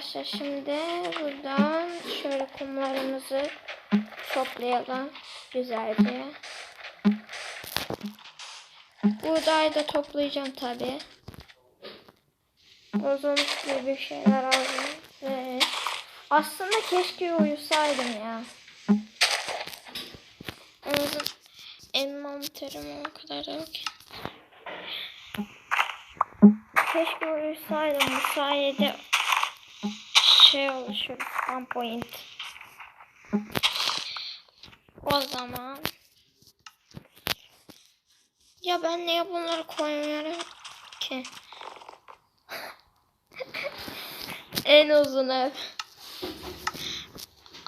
Arkadaşlar şimdi buradan şöyle kumlarımızı toplayalım güzelce. Buğday da toplayacağım tabi. Bozulmuş gibi şeyler aldım. Evet. Aslında keşke uyusaydım ya. Anladım. Elmam terim o kadar da yok. Keşke uyusaydım. Bu sayede şey oluşur. One point. O zaman ya ben niye bunları koymuyorum ki? en uzun ev.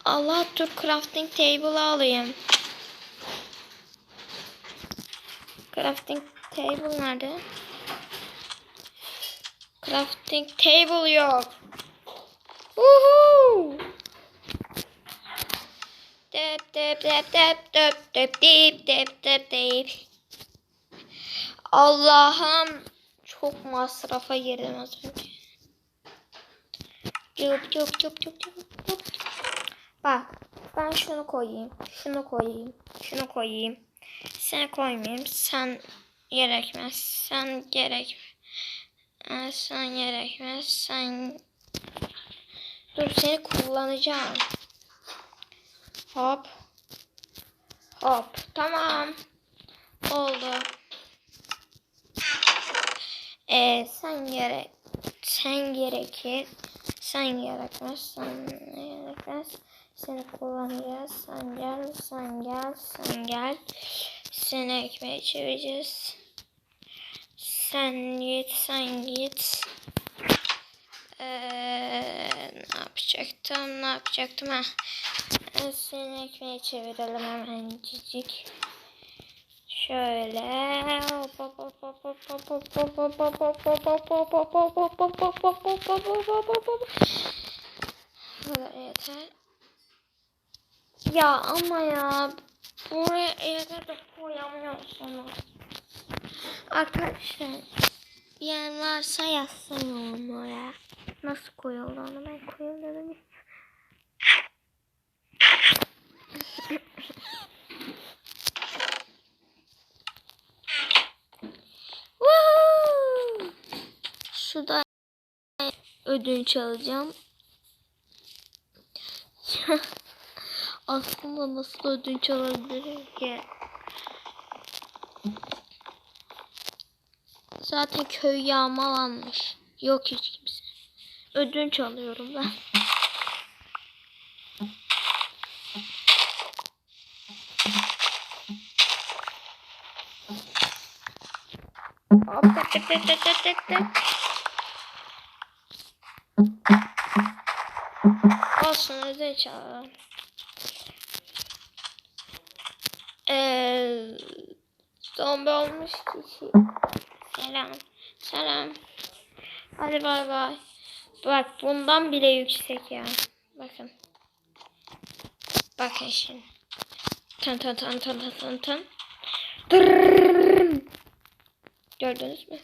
Allah dur crafting table alayım. Crafting table nerede? Crafting table yok. Uhu. Dep dep dep dep dep dep dep dep dep dep. Allah'ım çok masrafa girdim az önce. Yok yok yok yok yok. Bak ben şunu koyayım. Şunu koyayım. Şunu koyayım. Sen koymayayım. Sen gerekmez. Sen gerekmez. Sen gerekmez. Sen Dur seni kullanacağım. Hop. Hop. Tamam. Oldu. Ee, sen gerek sen gerekir. Sen gerekmez. Sen gerekmez. Seni kullanacağız. Sen gel. Sen gel. Sen gel. Seni ekmeğe çevireceğiz. Sen git. Sen git. Ee, ne yapacaktım? Ne yapacaktım? Ha. Seni ekmeğe çevirelim hemen cicik. Şöyle hop hop hop yeter. Ya ama ya buraya yeter de koyamıyorsunuz. Arkadaşlar diyen varsa yazsın yorumlara. Nasıl koyuldu onu ben koyulduğunu Şu da ödünç alacağım. Aslında nasıl ödünç alabilirim ki? Zaten köy yağmalanmış. Yok hiç ödünç alıyorum ben. Hop tık tık tık tık tık tık. Olsun ödünç alalım. Ee, zombi olmuş kişi. Selam. Selam. Hadi bay bay. Bak bundan bile yüksek ya. Bakın. Bakın şimdi. Tan tan tan tan tan tan tan. Gördünüz mü?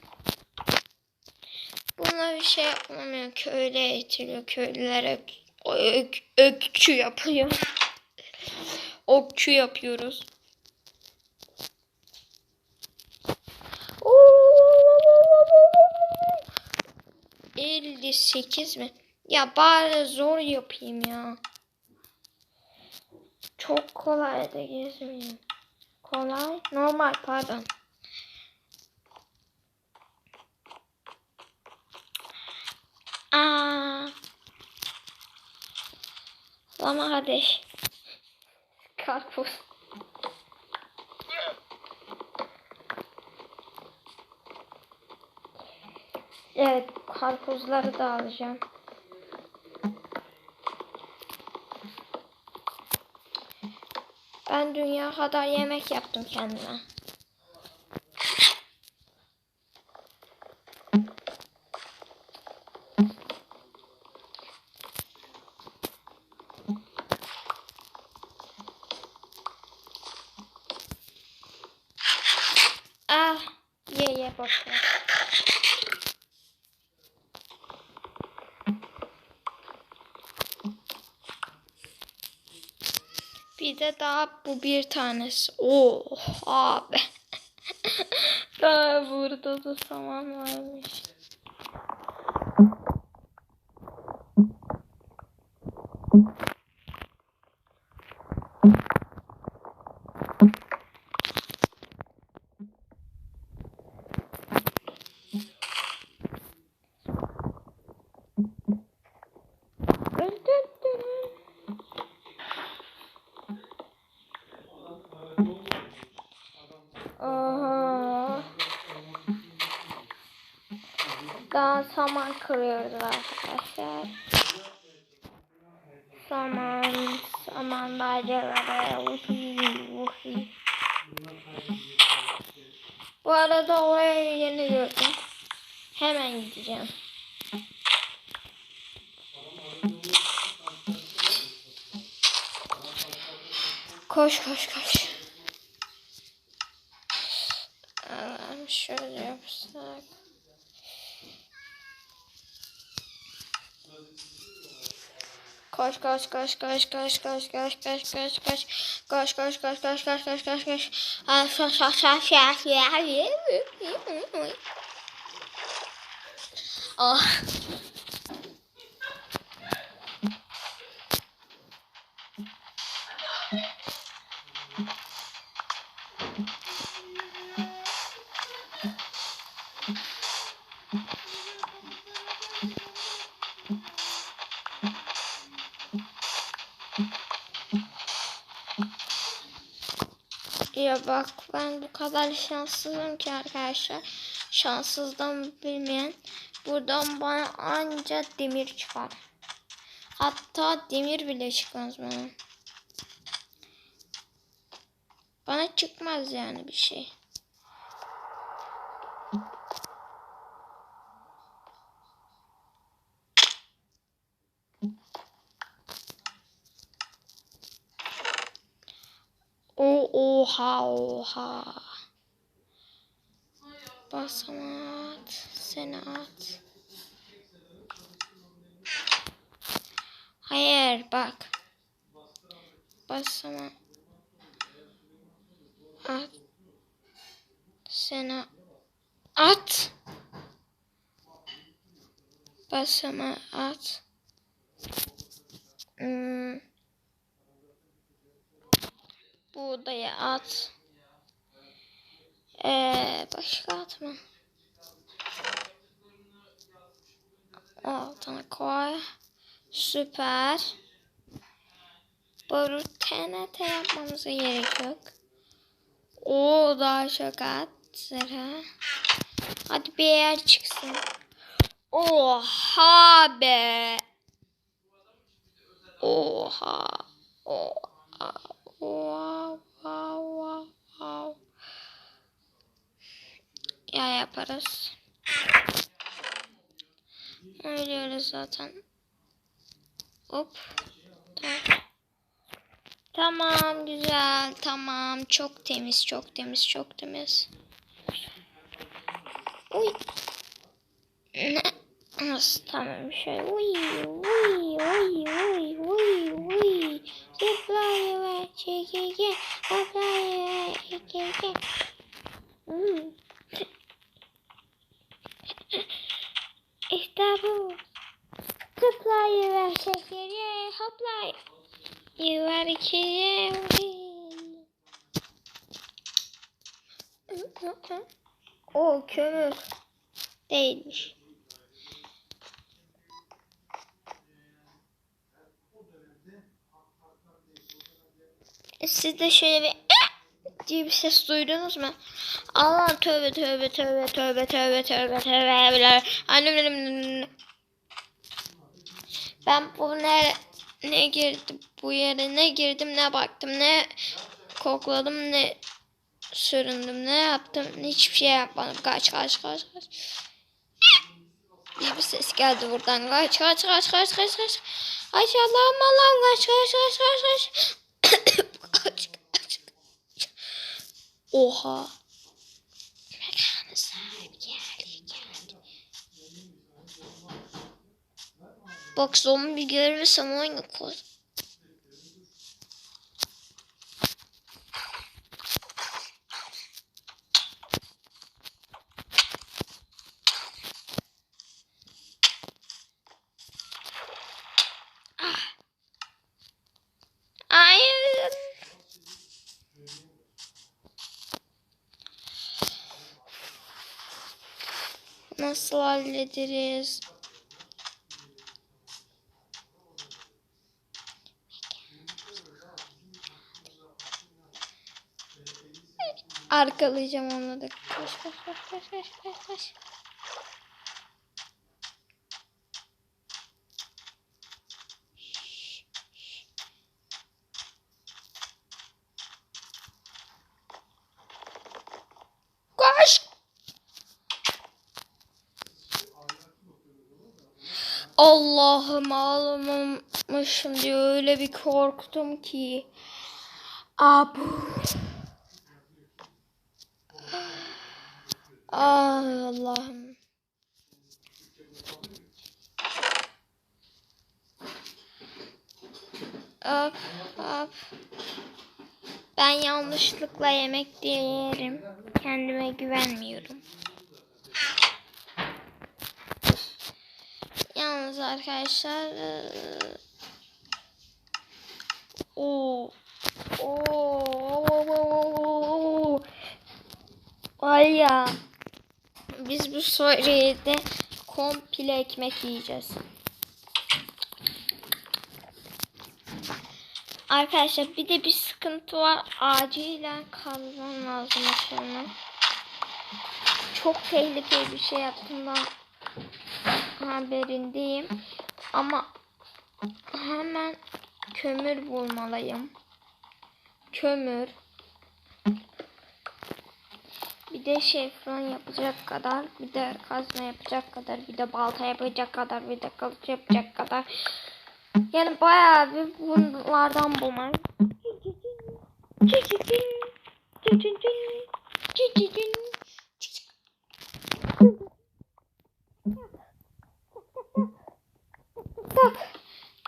Buna bir şey yapmamıyor. Köylü eğitiliyor. Köylülere ök, ökçü yapıyor. Okçu yapıyoruz. 58 mi? Ya bari zor yapayım ya. Çok kolay da gezmeyeyim. Kolay. Normal pardon. Aa. Lama kardeş. Karpuz. Evet, karpuzları da alacağım. Ben dünya kadar yemek yaptım kendime. Ah, ye ye boş ver. Daha bu bir tanesi. Oh abi. daha burada da saman varmış. Aha. Daha saman kırıyoruz arkadaşlar. Saman, saman bacıları, uhi, uhi. Bu arada oraya yeni gördüm. Hemen gideceğim. Koş koş koş. Aa, şöyle yapsak. Koş koş koş koş koş koş koş koş koş koş koş koş koş koş koş koş koş koş koş Ya bak ben bu kadar şanssızım ki arkadaşlar. Şanssızdan bilmeyen. Buradan bana anca demir çıkar. Hatta demir bile çıkmaz bana. Bana çıkmaz yani bir şey. O oha oha. Basamat seni at. Hayır bak. Basamat. At. Seni at. Basamat at. Hmm. Buğdayı at. Ee, başka atma. Altına koy. Süper. Boru TNT yapmamıza gerek yok. O daha çok at. Zara. Hadi bir yer çıksın. Oha be. Oha. Oha. Ya yaparız. Ölüyoruz zaten. Hop. Tamam. Tamam güzel. Tamam. Çok temiz, çok temiz, çok temiz. Uy. Ne? Nasıl tamam şey. Uy, uy, uy, uy, uy, uy. Hoplaya ver çekirge. Hoplaya ver çekirge. Hmm. işte bu. Hoplaya ver çekirge. Hoplaya ver içeri. o kömür değilmiş. Siz de şöyle bir diye bir ses duydunuz mu? Allah tövbe tövbe tövbe tövbe tövbe tövbe tövbe Annem ben bu ne ne girdim bu yere ne girdim ne baktım ne kokladım ne süründüm ne yaptım hiçbir şey yapmadım. Kaç kaç kaç kaç. Diye bir ses geldi buradan. Kaç kaç kaç kaç kaç kaç. Ay Allah'ım Allah'ım kaç kaç kaç kaç kaç kaç kaç Oha. Mekanı sahip geldi geldi. Bak zombi görürsem oyunu koy. Nasıl hallederiz? Arkalayacağım onu da. Koş koş koş koş koş koş koş. Koş. Allah'ım ağlamamışım diye öyle bir korktum ki. Abu. Ah Allah'ım. Ben yanlışlıkla yemek diye yerim. Kendime güvenmiyorum. Yalnız arkadaşlar o o Var ya biz bu soruda komple ekmek yiyeceğiz. Arkadaşlar bir de bir sıkıntı var. Acilen kazmam lazım aşağıya. Çok tehlikeli bir şey yaptığımdan haberindeyim. Ama hemen kömür bulmalıyım. Kömür. Bir de şefron yapacak kadar, bir de kazma yapacak kadar, bir de balta yapacak kadar, bir de kılıç yapacak kadar. Yani bayağı bir bunlardan bulmam. Bak.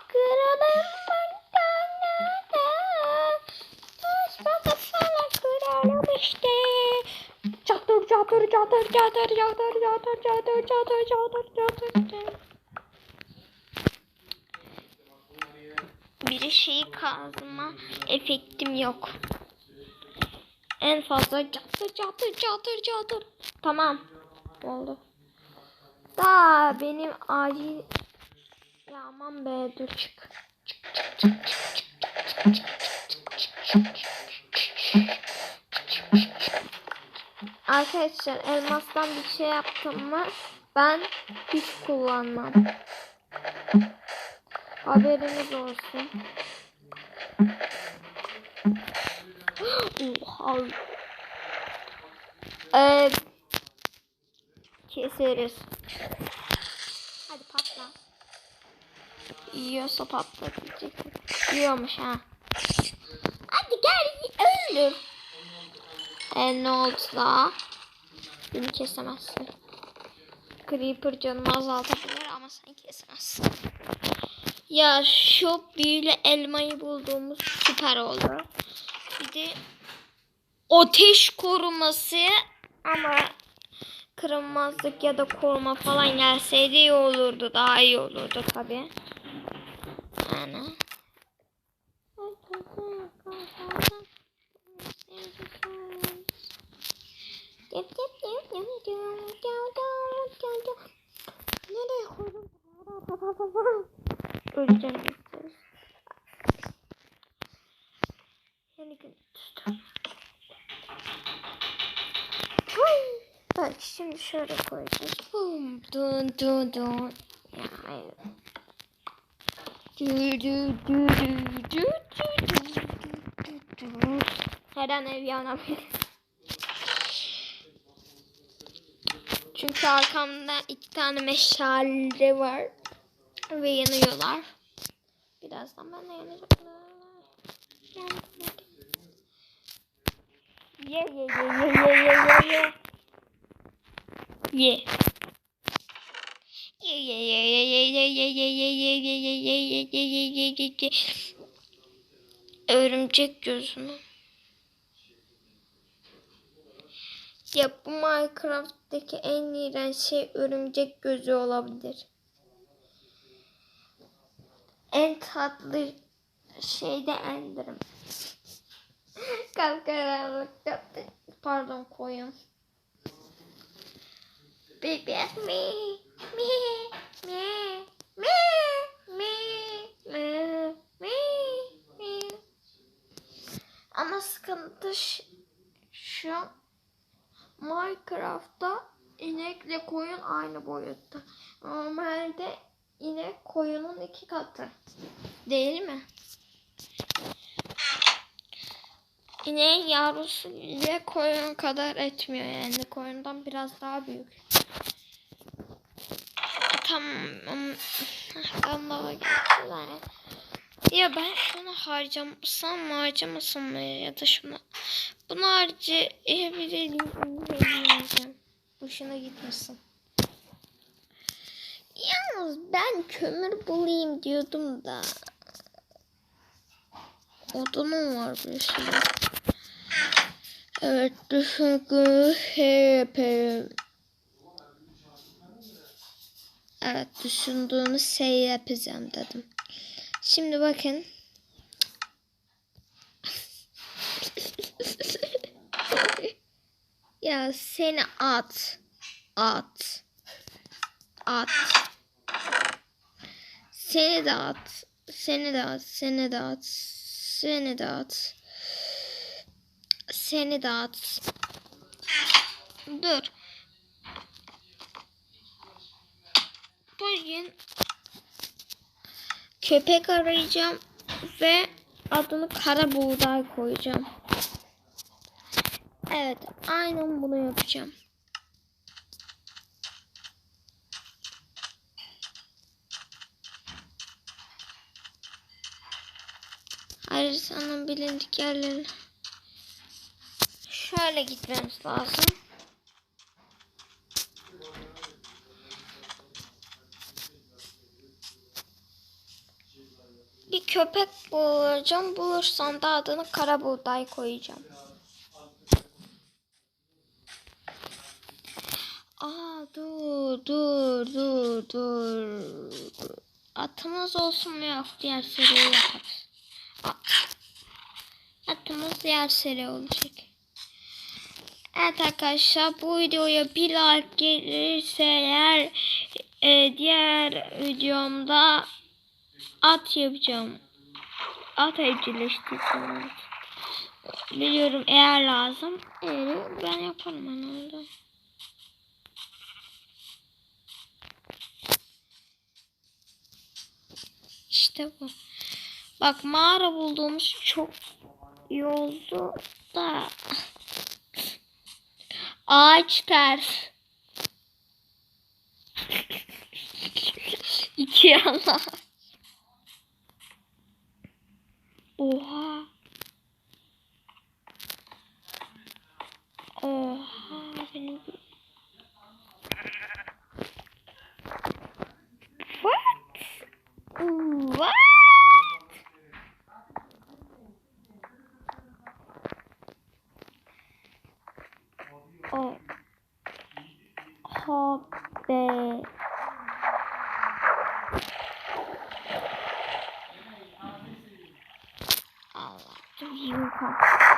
Kralım Taş babasına kralım işte. Çatır çatır çatır çatır çatır çatır çatır çatır çatır çatır. Bir şeyi kazma efektim yok. En fazla çatır çatır çatır çatır. Tamam. Oldu. Da benim acil aman be dur çık. Arkadaşlar elmastan bir şey yaptım mı ben hiç kullanmam. Haberiniz olsun. Oha. Ee, keseriz. Hadi patla. Yiyorsa patlatacak. Yiyormuş ha. Hadi gel öldür. E ne oldu daha? Beni kesemezsin. Creeper canımı azaltabilir ama sen kesemezsin. Ya şu büyülü elmayı bulduğumuz süper oldu. Bir de ateş koruması ama kırılmazlık ya da koruma falan gelseydi iyi olurdu. Daha iyi olurdu tabi. Şimdi şöyle koyacağız. Bum dun dun dun. Ya hayır. Her an ev yanabilir. Çünkü arkamda iki tane meşale var. Ve yanıyorlar. Birazdan ben de yanacaklar. Ye ye ye ye ye ye ye ye. Ye. Ye ye ye ye ye ye ye ye ye ye ye ye ye ye ye ye ye ye Örümcek gözümü. Ya bu Minecraft'taki en iğrenç şey örümcek gözü olabilir. En tatlı şey de endirim. Kalkaranlıkta pardon koyun. Big Bass me, me, me, me, me, me, me, me. Ama sıkıntı şu Minecraft'ta inekle koyun aynı boyutta. Normalde inek koyunun iki katı. Değil mi? İneğin yavrusu ile koyun kadar etmiyor yani. Koyundan biraz daha büyük. Tamam. Allah'a geçtiler. Ya ben şunu harcamasam mı harcamasam mı ya da şunu. Bunu harcayabilirim. Boşuna gitmesin. Yalnız ben kömür bulayım diyordum da. Odunum var bir sürü. Evet düşündüğümü şey yapayım. Evet düşündüğümüz şey yapacağım dedim. Şimdi bakın. ya seni at. At. At. Seni de at. Seni de at. Seni de at. Seni de at. Seni de at. Dur. Bugün köpek arayacağım ve adını kara buğday koyacağım. Evet, aynen bunu yapacağım. Haritanın bilindik yerleri. Şöyle gitmemiz lazım. Bir köpek bulacağım. Bulursam da adını kara buğday koyacağım. Aa dur dur dur dur. Atımız olsun yok diğer seriyi yaparız. At. Atımız diğer seri olacak. Evet arkadaşlar bu videoya bir like gelirse eğer e, diğer videomda at yapacağım. At evcilleştireceğim. Biliyorum eğer lazım. Eğer ben yaparım herhalde. İşte bu. Bak mağara bulduğumuz çok iyi oldu da. Ağaç ters. İki yana. Oha. Oha benim. What? What? Oh. Hoppe. Yukarı.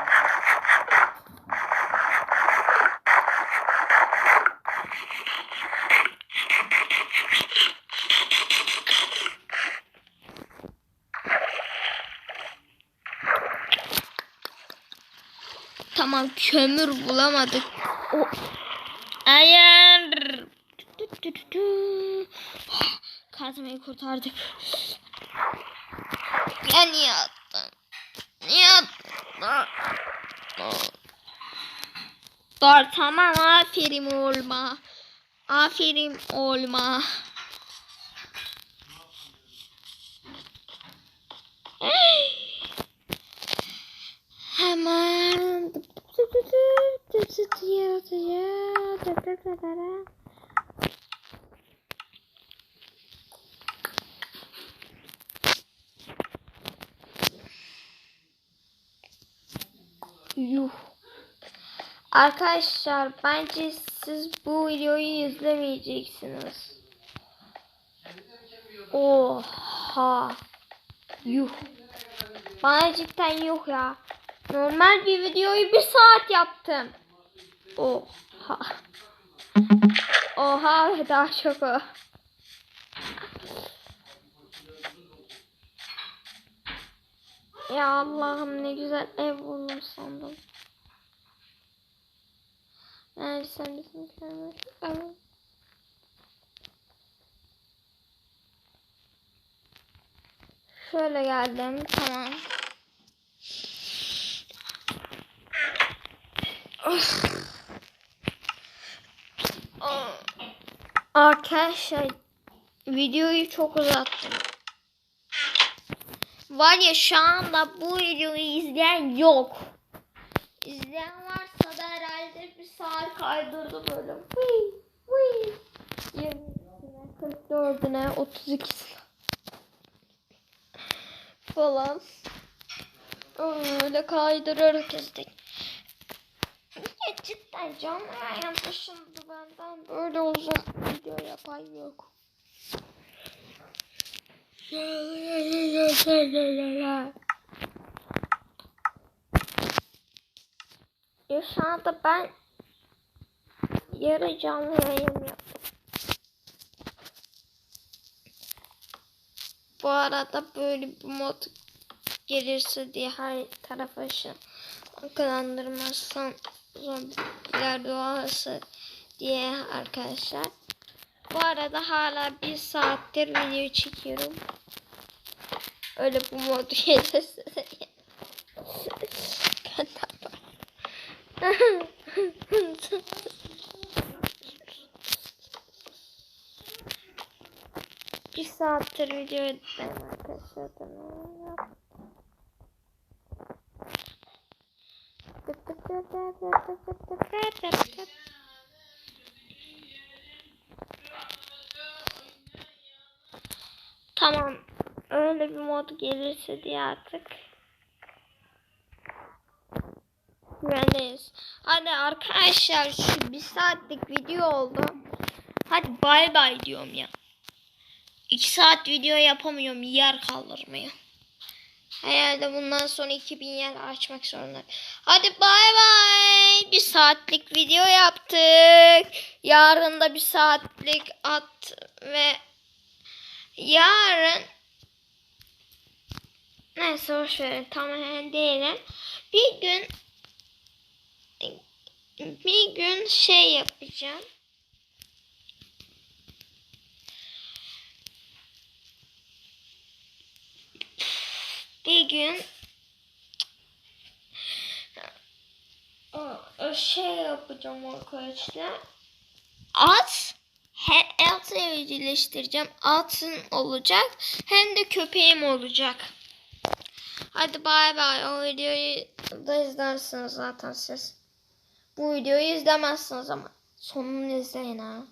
Tamam kömür bulamadık. O Hayır. Kazmayı kurtardık. Ya niye attın? Niye attın? Dur tamam aferin olma. Aferin olma. Hemen. Yuh. Arkadaşlar bence siz bu videoyu izlemeyeceksiniz. Oha. Yuh. Bana cidden yok ya. Normal bir videoyu bir saat yaptım. Oha. Oha Oha daha çok o. Ya Allah'ım ne güzel ev buldum sandım. Yani sen bizim. Evet. Şöyle geldim. Tamam. Arkadaşlar videoyu çok uzattım. Var ya şu anda bu videoyu izleyen yok. İzleyen varsa da herhalde bir saat kaydırdı böyle. Vıy, vıy. 20'sine, 44'üne, 32'sine falan. Öyle kaydırır izledik. Ya cidden canlı yayın dışında benden böyle uzun video yapan yok. Ya şu anda ben yarı canlı yayın yaptım. Bu arada böyle bir mod gelirse diye her tarafa ışınlandırmazsam zombiler doğası diye arkadaşlar. Bu arada hala bir saattir video çekiyorum. Öyle bu mod gelirse Ben de Bir saattir video editlerim arkadaşlar. Tamam. Öyle bir mod gelirse diye artık. Güvendeyiz. Hadi arkadaşlar şu bir saatlik video oldu. Hadi bay bay diyorum ya. 2 saat video yapamıyorum yer kaldırmıyor. Herhalde bundan sonra 2000 yer açmak zorundayım. Hadi bay bay. Bir saatlik video yaptık. Yarın da bir saatlik at ve yarın neyse boş verin tamamen değilim. Bir gün bir gün şey yapacağım. Bir gün şey yapacağım arkadaşlar. At he, atı evcilleştireceğim. Atın olacak. Hem de köpeğim olacak. Hadi bay bay. O videoyu da izlersiniz zaten siz. Bu videoyu izlemezsiniz ama sonunu izleyin ha.